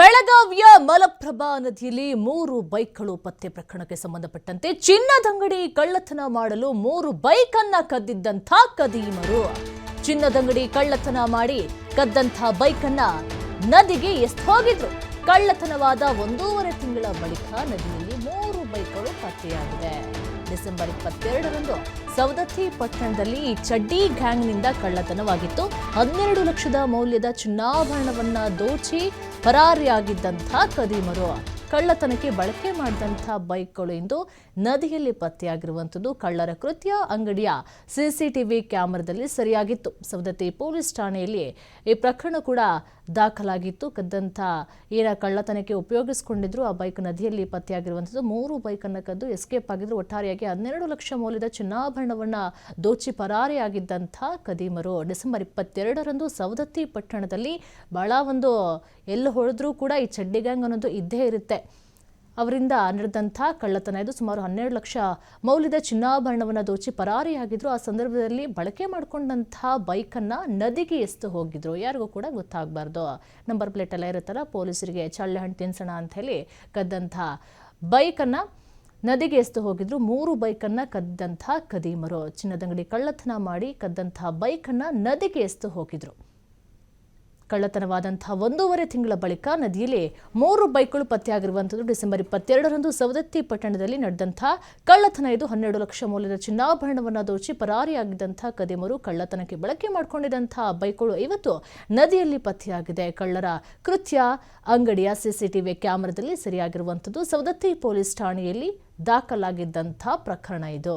ಬೆಳಗಾವಿಯ ಮಲಪ್ರಭಾ ನದಿಯಲ್ಲಿ ಮೂರು ಬೈಕ್ಗಳು ಪತ್ತೆ ಪ್ರಕರಣಕ್ಕೆ ಸಂಬಂಧಪಟ್ಟಂತೆ ಚಿನ್ನದಂಗಡಿ ಕಳ್ಳತನ ಮಾಡಲು ಮೂರು ಬೈಕ್ ಅನ್ನ ಕದ್ದಿದ್ದಂಥ ಕದೀಮರು ಚಿನ್ನದಂಗಡಿ ಕಳ್ಳತನ ಮಾಡಿ ಕದ್ದಂಥ ಬೈಕ್ ಅನ್ನ ನದಿಗೆ ಎಸ್ದು ಹೋಗಿದ್ರು ಕಳ್ಳತನವಾದ ಒಂದೂವರೆ ತಿಂಗಳ ಬಳಿಕ ನದಿಯಲ್ಲಿ ಮೂರು ಬೈಕ್ಗಳು ಪತ್ತೆಯಾಗಿದೆ ಡಿಸೆಂಬರ್ ಇಪ್ಪತ್ತೆರಡರಂದು ಸವದತ್ತಿ ಪಟ್ಟಣದಲ್ಲಿ ಚಡ್ಡಿ ಗ್ಯಾಂಗ್ನಿಂದ ಕಳ್ಳತನವಾಗಿತ್ತು. ಹನ್ನೆರಡು ಲಕ್ಷದ ಮೌಲ್ಯದ ಚಿನ್ನಾಭರಣವನ್ನ ದೋಚಿ ಪರಾರಿಯಾಗಿದ್ದಂಥ ಕದೀಮರು. ಕಳ್ಳತನಕ್ಕೆ ಬಳಕೆ ಮಾಡಿದಂಥ ಬೈಕ್ಗಳು ಇಂದು ನದಿಯಲ್ಲಿ ಪತ್ತೆಯಾಗಿರುವಂಥದ್ದು. ಕಳ್ಳರ ಕೃತ್ಯ ಅಂಗಡಿಯ ಸಿಸಿಟಿವಿ ಕ್ಯಾಮೆರಾದಲ್ಲಿ ಸರಿಯಾಗಿತ್ತು. ಸವದತ್ತಿ ಪೊಲೀಸ್ ಠಾಣೆಯಲ್ಲಿ ಈ ಪ್ರಕರಣ ಕೂಡ ದಾಖಲಾಗಿತ್ತು. ಕದ್ದಂಥ ಏನ ಕಳ್ಳತನಕ್ಕೆ ಉಪಯೋಗಿಸಿಕೊಂಡಿದ್ರು. ಆ ಬೈಕ್ ನದಿಯಲ್ಲಿ ಪತ್ತೆಯಾಗಿರುವಂಥದ್ದು. ಮೂರು ಬೈಕನ್ನು ಕದ್ದು ಎಸ್ಕೇಪ್ ಆಗಿದ್ರು. ಒಟ್ಟಾರೆಯಾಗಿ ಹನ್ನೆರಡು ಲಕ್ಷ ಮೌಲ್ಯದ ಚಿನ್ನಾಭರಣವನ್ನ ದೋಚಿ ಪರಾರಿಯಾಗಿದ್ದಂಥ ಕದೀಮರು ಡಿಸೆಂಬರ್ ಇಪ್ಪತ್ತೆರಡರಂದು ಸವದತ್ತಿ ಪಟ್ಟಣದಲ್ಲಿ ಬಹಳ ಒಂದು ಎಲ್ಲಿ ಹೊಡೆದ್ರೂ ಕೂಡ ಈ ಚಡ್ಡಿ ಅನ್ನೋದು ಇದ್ದೇ ಇರುತ್ತೆ. ಅವರಿಂದ ನಡೆದಂಥ ಕಳ್ಳತನ. ಇದು ಸುಮಾರು ಹನ್ನೆರಡು ಲಕ್ಷ ಮೌಲ್ಯದ ಚಿನ್ನಾಭರಣವನ್ನು ದೋಚಿ ಪರಾರಿಯಾಗಿದ್ರು. ಆ ಸಂದರ್ಭದಲ್ಲಿ ಬಳಕೆ ಮಾಡಿಕೊಂಡಂತಹ ಬೈಕನ್ನು ನದಿಗೆ ಎಸ್ತು ಹೋಗಿದ್ರು. ಯಾರಿಗೂ ಕೂಡ ಗೊತ್ತಾಗಬಾರ್ದು. ನಂಬರ್ ಪ್ಲೇಟ್ ಎಲ್ಲ ಇರುತ್ತಲ್ಲ, ಪೊಲೀಸರಿಗೆ ಚಳ್ಳೆ ಹಣ್ಣು ತಿನ್ಸೋಣ ಅಂತ ಹೇಳಿ ಕದ್ದಂಥ ಬೈಕನ್ನು ನದಿಗೆ ಎಸ್ತು ಹೋಗಿದ್ರು. ಮೂರು ಬೈಕನ್ನು ಕದ್ದಂಥ ಕದೀಮರು. ಚಿನ್ನದಂಗಡಿ ಕಳ್ಳತನ ಮಾಡಿ ಕದ್ದಂಥ ಬೈಕನ್ನು ನದಿಗೆ ಎಸ್ತು ಹೋಗಿದ್ರು. ಕಳ್ಳತನವಾದಂತಹ ಒಂದೂವರೆ ತಿಂಗಳ ಬಳಿಕ ನದಿಯಲ್ಲಿ ಮೂರು ಬೈಕ್ಗಳು ಪತ್ತೆಯಾಗಿರುವಂಥದ್ದು. ಡಿಸೆಂಬರ್ ಇಪ್ಪತ್ತೆರಡರಂದು ಸವದತ್ತಿ ಪಟ್ಟಣದಲ್ಲಿ ನಡೆದಂಥ ಕಳ್ಳತನ ಇದು ಹನ್ನೆರಡು ಲಕ್ಷ ಮೌಲ್ಯದ ಚಿನ್ನಾಭರಣವನ್ನು ದೋಚಿ ಪರಾರಿಯಾಗಿದ್ದಂಥ ಕದಿಮರು ಕಳ್ಳತನಕ್ಕೆ ಬಳಕೆ ಮಾಡಿಕೊಂಡಿದ್ದಂಥ ಬೈಕ್ಗಳು ಇವತ್ತು ನದಿಯಲ್ಲಿ ಪತ್ತೆಯಾಗಿದೆ. ಕಳ್ಳರ ಕೃತ್ಯ ಅಂಗಡಿಯ ಸಿಸಿಟಿವಿ ಕ್ಯಾಮೆರಾದಲ್ಲಿ ಸರಿಯಾಗಿರುವಂಥದ್ದು. ಸವದತ್ತಿ ಪೊಲೀಸ್ ಠಾಣೆಯಲ್ಲಿ ದಾಖಲಾಗಿದ್ದಂಥ ಪ್ರಕರಣ ಇದು.